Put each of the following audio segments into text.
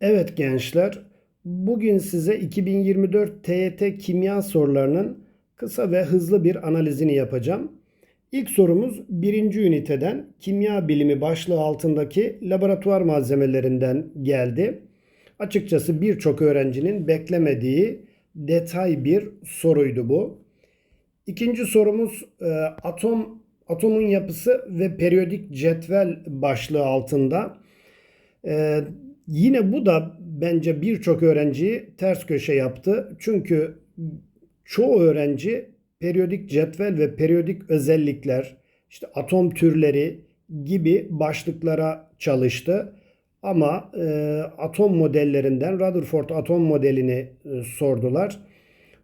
Evet gençler, bugün size 2024 TYT kimya sorularının kısa ve hızlı bir analizini yapacağım. İlk sorumuz birinci üniteden kimya bilimi başlığı altındaki laboratuvar malzemelerinden geldi. Açıkçası birçok öğrencinin beklemediği detay bir soruydu bu. İkinci sorumuz e, atom atomun yapısı ve periyodik cetvel başlığı altında. Yine bu da bence birçok öğrenciyi ters köşe yaptı. Çünkü çoğu öğrenci periyodik cetvel ve periyodik özellikler, işte atom türleri gibi başlıklara çalıştı. Ama e, atom modellerinden Rutherford atom modelini e, sordular.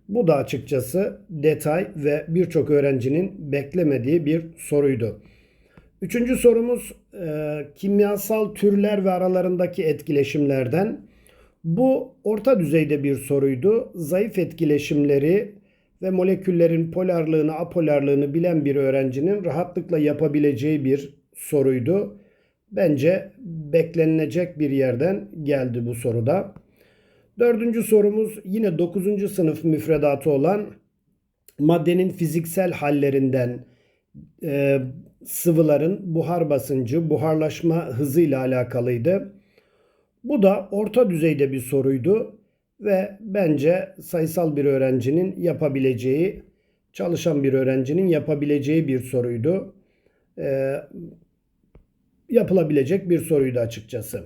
Bu da açıkçası detay ve birçok öğrencinin beklemediği bir soruydu. Üçüncü sorumuz e, kimyasal türler ve aralarındaki etkileşimlerden. Bu orta düzeyde bir soruydu. Zayıf etkileşimleri ve moleküllerin polarlığını, apolarlığını bilen bir öğrencinin rahatlıkla yapabileceği bir soruydu. Bence beklenilecek bir yerden geldi bu soruda. Dördüncü sorumuz yine 9. sınıf müfredatı olan maddenin fiziksel hallerinden e, sıvıların buhar basıncı, buharlaşma hızıyla alakalıydı. Bu da orta düzeyde bir soruydu ve bence sayısal bir öğrencinin yapabileceği, çalışan bir öğrencinin yapabileceği bir soruydu. E, yapılabilecek bir soruydu açıkçası.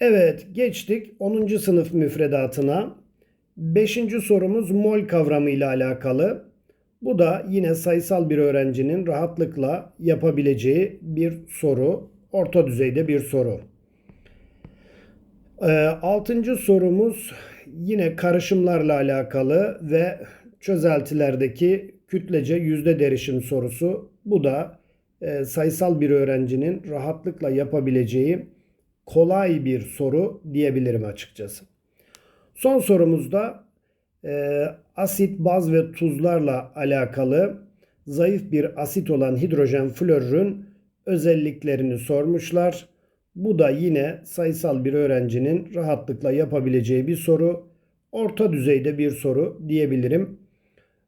Evet geçtik 10. sınıf müfredatına. 5. sorumuz mol kavramı ile alakalı. Bu da yine sayısal bir öğrencinin rahatlıkla yapabileceği bir soru. Orta düzeyde bir soru. Ee, altıncı sorumuz yine karışımlarla alakalı ve çözeltilerdeki kütlece yüzde derişim sorusu. Bu da e, sayısal bir öğrencinin rahatlıkla yapabileceği kolay bir soru diyebilirim açıkçası. Son sorumuzda e, asit, baz ve tuzlarla alakalı zayıf bir asit olan hidrojen florürün özelliklerini sormuşlar. Bu da yine sayısal bir öğrencinin rahatlıkla yapabileceği bir soru. Orta düzeyde bir soru diyebilirim.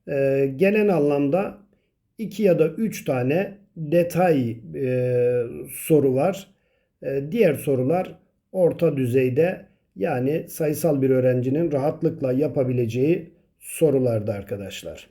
E, genel anlamda 2 ya da 3 tane detay e, soru var. E, diğer sorular orta düzeyde yani sayısal bir öğrencinin rahatlıkla yapabileceği sorularda arkadaşlar.